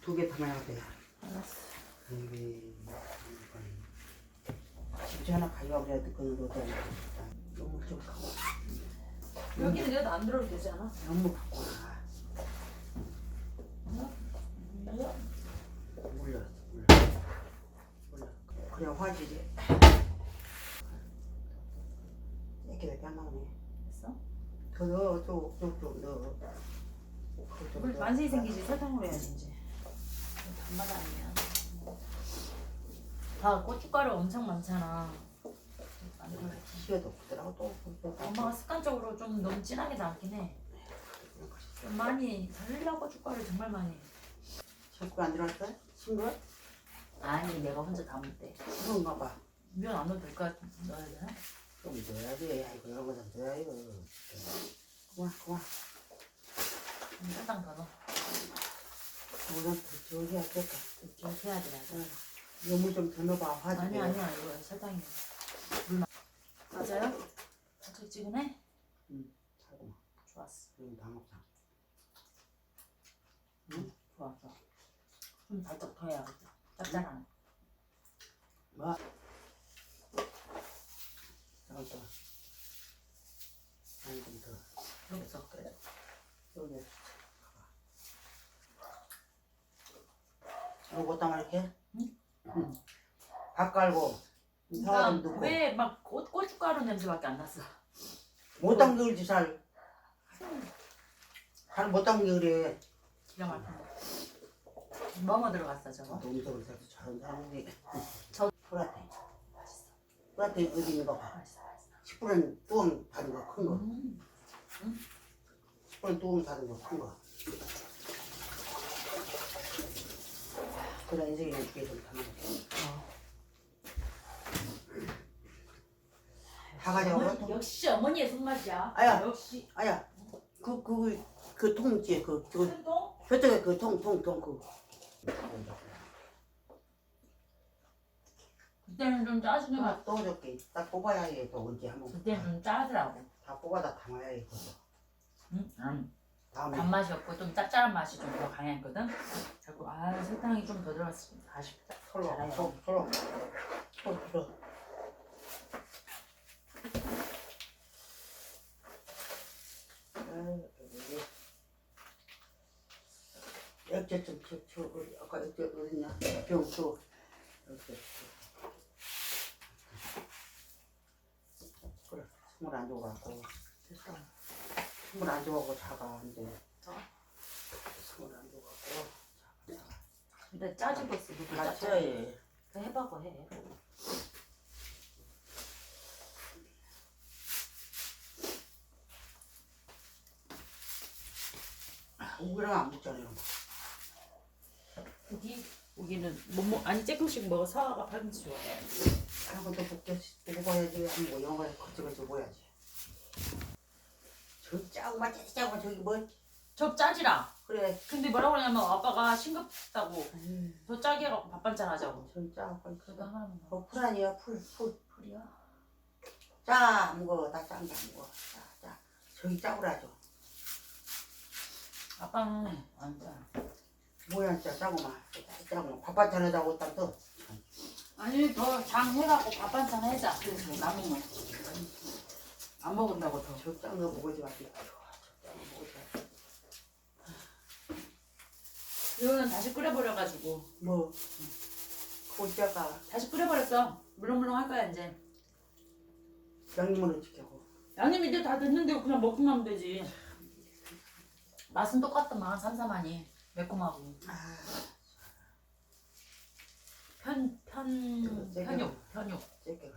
두 개 담아야 돼. 알았어. 집지 하나 가져가 그래야 그건 너도 너무 좀 갖고 와. 여기는 내가 안 들어도 되지 않아? 너무 갖고 와. 몰라. 몰라 몰라 몰라. 그냥 화질이 이렇게 안 나오네. 됐어? 더 넣어 쪽쪽쪽 넣어. 물 만세히 생기지 설탕으로 해야지 이제. 단맛 아니면. 다 고춧가루 엄청 많잖아. 시어도 없더라고 또. 엄마가 습관적으로 좀 너무 진하게 담긴 해. 좀 많이 달라 고춧가루 정말 많이. 해. 자꾸 안 들어왔어? 친구? 아니 내가 혼자 담을 때. 그런가 봐. 면 안 넣어도 될까? 넣어야 되나? 좀 넣어야지. 아이고 이런 거좀 넣어야 그만 그만. 음, 설탕 더 넣어. 오늘. 좀 해야 돼. 나도. 너무 좀더 넣어봐. 화질이. 아니 아니야 이거 설탕이 물만 맞아요? 달짝지근해? 살고만. 좋았어 그럼. 좋아 좋아 좀 달짝 더 해야겠다 짭짤하네 뭐? 잠깐 더. 아니 좀 더. 여기 있어 그래 여기. 이거 담아 이렇게? 응. 응. 밥 깔고 사람 넣고 왜막 고춧가루 냄새밖에 안 났어 못 담그지 잘. 잘 못 담기 그래. 기가 막힌다 뭐뭐 들어갔어 저거? 살도 잘하는 사람인데. 저- 프라테. 프라테 어디 있는 거 봐. 맛있어 맛있어 10분은 뚜껑 받은 거큰 거. 음. 10분은 뚜껑 받은 거큰 거. 그래 인생에 두개 좀 담아. 어. 다 가져오고. 어머니, 역시 어머니의 손맛이야 아야. 역시 아야, 그, 그, 그 통지, 그, 그, 생동? 혀쪽에 그 통, 통, 통, 그. 그때는 좀 짜증이 나딱 떠줄게. 딱 뽑아야 해, 또 언제 한번. 그때는 좀 짜더라고 다 뽑아다 담아야 해, 그거. 응? 응. 다음에. 단맛이 없고 좀 짭짤한 맛이 좀 더 강했거든. 자꾸 아 설탕이 좀 더 들어갔으면 아쉽다. 서로, 잘해요. 서로, 서로. 서로, 서로. 아유, 이게. 액젓 좀 쳐, 쳐, 우리 아까 액젓 어딨냐? 병 쳐. 액젓 쳐. 그래, 숨을 안 줘갖고. 됐어. 숨을 안 줘갖고 작아, 이제. 어? 숨을 안. 작아, 작아. 근데 있어. 누구 다 짜? 쳐야 해. 해봐고 해. 오기랑 안 먹잖아요. 여기 여기는 뭐뭐 아니 조금씩 먹어 사과가 팔꿈치 좋아. 하고 또 먹자, 먹어야지. 아니고 영화에 거치거치 먹어야지. 저 짜고 맞지 짜고 저기 뭐 저 짜지라. 그래. 근데 뭐라고 그러냐면 아빠가 싱겁다고 에휴, 더 짜게 해갖고 밥 반찬 하자고. 저 짜고 그거 그거. 하나만 먹어. 어, 풀 아니야 풀 풀. 풀이야? 짜나 짠다 먹어. 짜 짜. 저기 짜고라죠. 아빠는 안 짜. 뭐야 짜 짜고만 짜고 밥반찬에다 옷다 또. 아니 더 장 해갖고 밥 반찬 해자. 그래서 남은 거. 안 먹은다고 더. 저짠거 먹어지 마지. 저짠거 먹어지 마. 이거는 다시 끓여버려가지고 뭐 고짜가 다시 끓여버렸어. 물렁물렁 할 거야 이제. 양념으로 지켜고. 양념이 이제 다 됐는데 그냥 먹기만 하면 되지. 맛은 똑같더만 삼삼하니 매콤하고 아 편, 편, 세게. 편육, 편육. 쬐게가.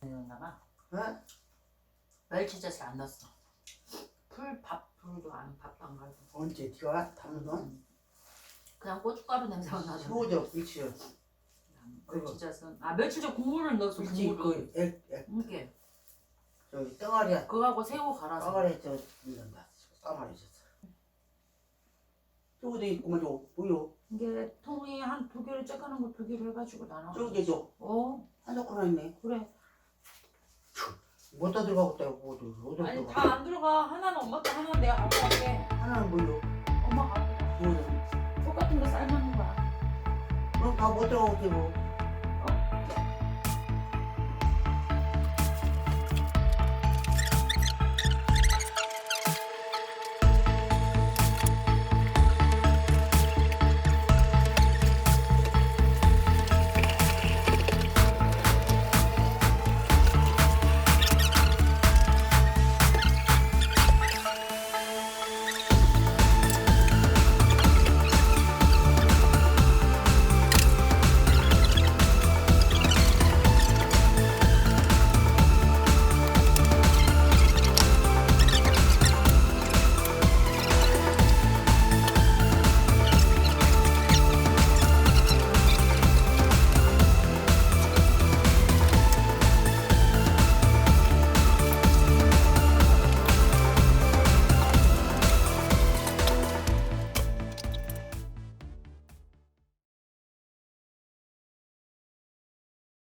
넣나봐. 어? 멸치젓을 안 넣었어. 풀, 밥, 풀도 안, 밥도 안 갈고. 언제 담는 건? 그냥 고춧가루 냄새가 나서. 소저 위치요. 멸치젓은 아 멸치젓 국물을 넣었어. 위치 국물을. 그 액 액 이렇게 저기 덩어리야. 그거하고 새우 갈아서. 덩어리 저 넣는다. 덩어리 졌어. 저기도 있구만 저 뭐요? 이게 통이 한 두 개를 째가는 거 두 개를 해가지고 나눠. 저기 저 어 한쪽 하나 있네. 다 안 들어가. 하나는 엄마 거, 하나는 내가 갖고 갈게. 하나는 뭘로? 엄마 갖고 가. 뭘로? 똑같은 거 삶아놓은 거야. 그럼 다 못 들어가겠지 뭐.